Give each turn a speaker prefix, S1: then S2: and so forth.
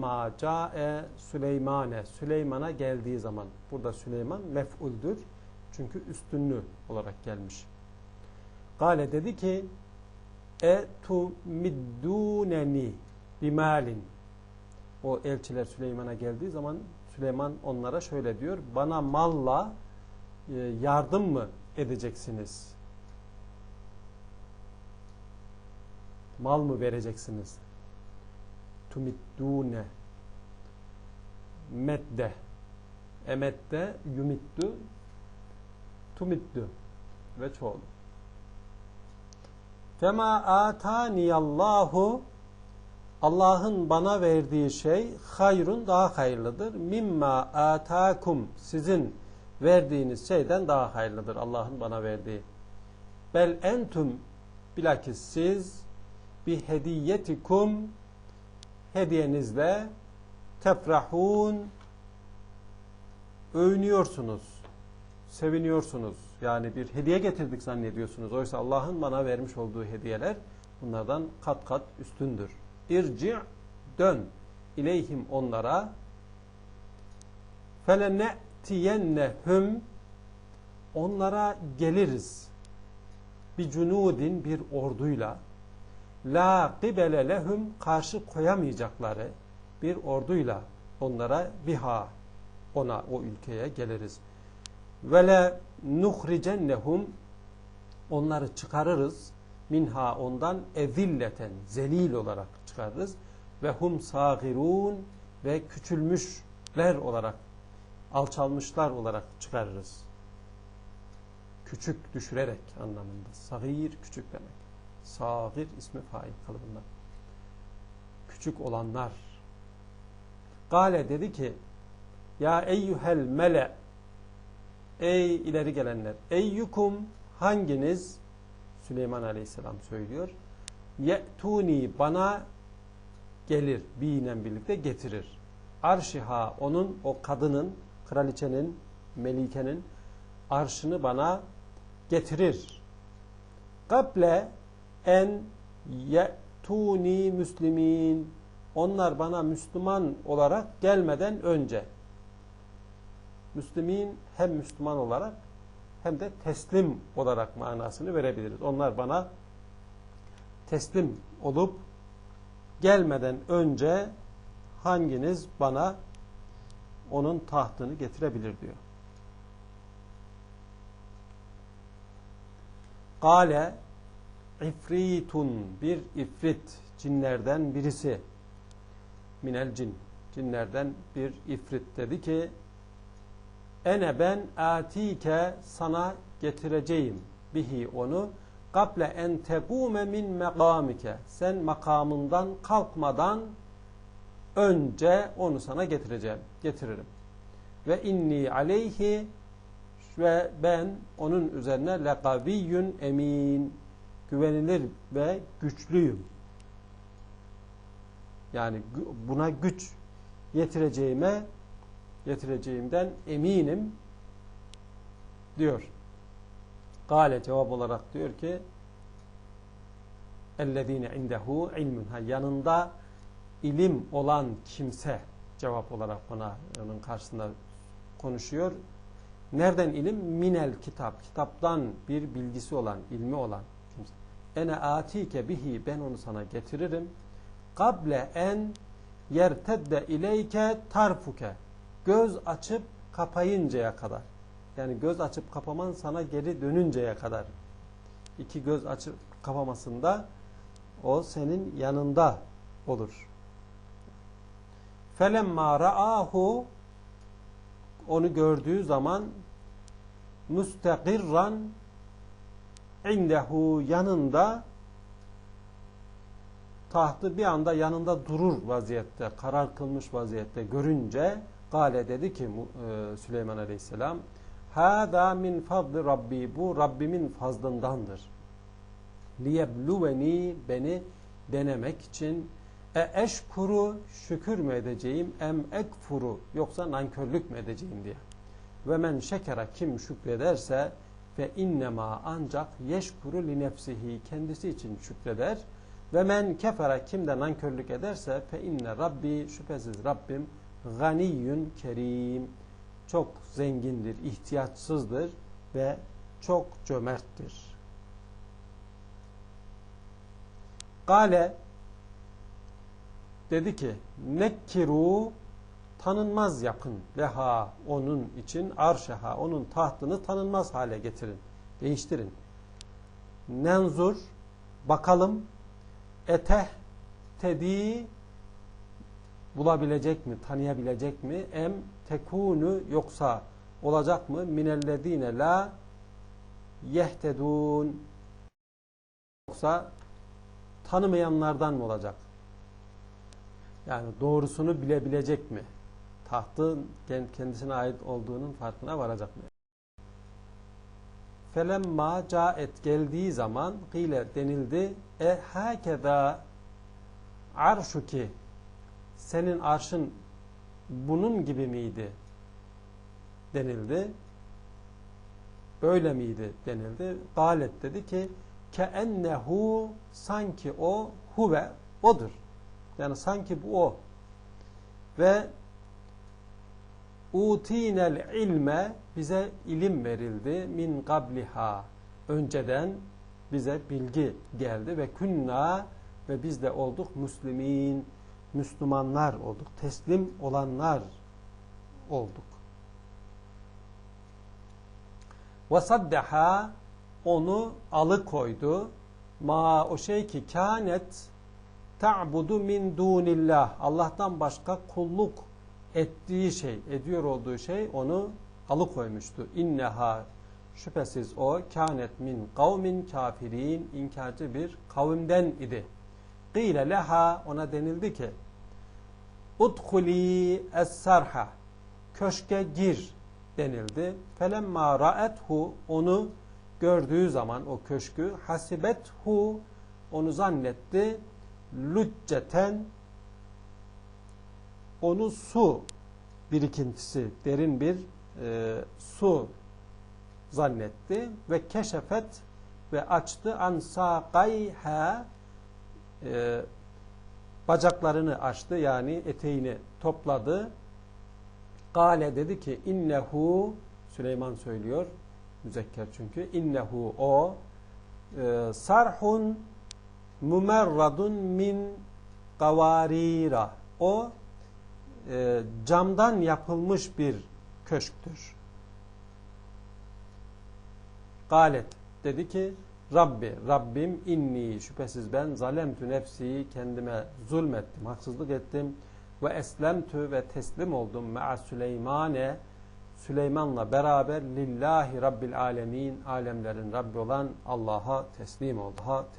S1: Ma ca'e Süleymane. Süleyman'a geldiği zaman. Burada Süleyman mef'uldür. Çünkü üstünlü olarak gelmiş. Gale dedi ki e tu midduneni bimalin. O elçiler Süleyman'a geldiği zaman Süleyman onlara şöyle diyor. Bana malla e, yardım mı edeceksiniz? Mal mı vereceksiniz? Tumiddune medde emette yumittu tumittu ve çoğul. Fema ataniyallahu Allah'ın bana verdiği şey hayrun daha hayırlıdır. Mimma atakum sizin verdiğiniz şeyden daha hayırlıdır Allah'ın bana verdiği. Bel entum bilakis siz bir hediyetikum hediyenizle tefrahun övünüyorsunuz, seviniyorsunuz. Yani bir hediye getirdik zannediyorsunuz. Oysa Allah'ın bana vermiş olduğu hediyeler bunlardan kat kat üstündür. İrci' dön ileyhim onlara felenetiyennehum onlara geliriz bir cunudin bir orduyla la qibele lehum karşı koyamayacakları bir orduyla onlara biha ona o ülkeye geliriz. Ve le nuhricennehum onları çıkarırız minha ondan ezilleten zelil olarak çıkarırız ve hum sagirun ve küçülmüşler olarak alçalmışlar olarak çıkarırız. Küçük düşürerek anlamında. Sagir küçük demek. Sagir ismi fail kalıbında. Küçük olanlar. Gale dedi ki Ya eyyuhel mele Ey ileri gelenler Eyyukum hanginiz Süleyman Aleyhisselam söylüyor. Ye'tuni bana gelir. Bi'yle birlikte getirir. Arşiha onun o kadının, kraliçenin, melikenin arşını bana getirir. Kable en ye'tuni müslimin onlar bana Müslüman olarak gelmeden önce Müslümin hem Müslüman olarak hem de teslim olarak manasını verebiliriz. Onlar bana teslim olup gelmeden önce hanginiz bana onun tahtını getirebilir diyor. Kale ifritun bir ifrit cinlerden birisi. Minel cin. Cinlerden bir ifrit dedi ki ene ben atike sana getireceğim bihi onu. Kable en tegume min mekamike sen makamından kalkmadan önce onu sana getireceğim getiririm. Ve inni aleyhi ve ben onun üzerine lekaviyyün emin güvenilir ve güçlüyüm yani buna güç getireceğime getireceğimden eminim diyor. Gale cevap olarak diyor ki اَلَّذ۪ينَ indehu ilmun. Ha, yanında ilim olan kimse cevap olarak bana onun karşısında konuşuyor. Nereden ilim? Minel kitap. Kitaptan bir bilgisi olan, ilmi olan kimse. Ene atike bihi ben onu sana getiririm. Kable en yertedde ileyke tarfuke göz açıp kapayıncaya kadar. Yani göz açıp kapaman sana geri dönünceye kadar. İki göz açıp kapamasında o senin yanında olur. Felemma ra'ahu onu gördüğü zaman müstakirran indehu yanında tahtı bir anda yanında durur vaziyette, karar kılmış vaziyette görünce Gale dedi ki e, Süleyman Aleyhisselam Hâdâ min fadli Rabbi bu Rabbimin fazlındandır. Liyebluveni beni denemek için e eşkuru şükür mü edeceğim em ekfuru yoksa nankörlük mü edeceğim diye. Ve men şekera kim şükrederse ve innema ancak yeşkuru li nefsihi kendisi için şükreder Ve men kefere kimde nankörlük ederse fe inne rabbi şüphesiz Rabbim ganiyyun kerim çok zengindir, ihtiyaçsızdır ve çok cömerttir. Gale dedi ki nekkiru tanınmaz yapın leha onun için arşeha onun tahtını tanınmaz hale getirin. Değiştirin. Nenzur bakalım eteh tedi bulabilecek mi, tanıyabilecek mi? Em tekunu yoksa olacak mı? Minellezine la yehtedun yoksa tanımayanlardan mı olacak? Yani doğrusunu bilebilecek mi? Tahtın kendisine ait olduğunun farkına varacak mı? Felemma caet geldiği zaman gile denildi e hakeda arşuki senin arşın bunun gibi miydi denildi. Böyle miydi denildi. Galet dedi ki keennehu sanki o huve odur. Yani sanki bu o. Ve utinel ilme bize ilim verildi min gabliha önceden bize bilgi geldi ve künna ve biz de olduk müslimin Müslümanlar olduk. Teslim olanlar olduk. Vasaddeha onu alıkoydu. Ma o şey ki kânet ta'budu min dunillah. Allah'tan başka kulluk ettiği şey, ediyor olduğu şey onu alıkoymuştu. İnneha şüphesiz o kânet min kavmin kafirin inkarcı bir kavimden idi. Gîle leha ona denildi ki Udhuli es-sarha köşke gir denildi. Felemma ra'ethu onu gördüğü zaman o köşkü hasibethu onu zannetti lücceten onu su birikintisi derin bir e, su zannetti ve keşefet ve açtı ansaqayha e, bacaklarını açtı yani eteğini topladı. Gale dedi ki innehu Süleyman söylüyor müzekker çünkü innehu o e, sarhun mumerradun min kavarira o e, camdan yapılmış bir köşktür. Galet dedi ki Rabbi, Rabbim inni şüphesiz ben zalemtü nefsi kendime zulmettim, haksızlık ettim ve eslemtü ve teslim oldum me'a Süleymane Süleyman'la beraber lillahi rabbil alemin alemlerin Rabbi olan Allah'a teslim oldu. Ha, teslim.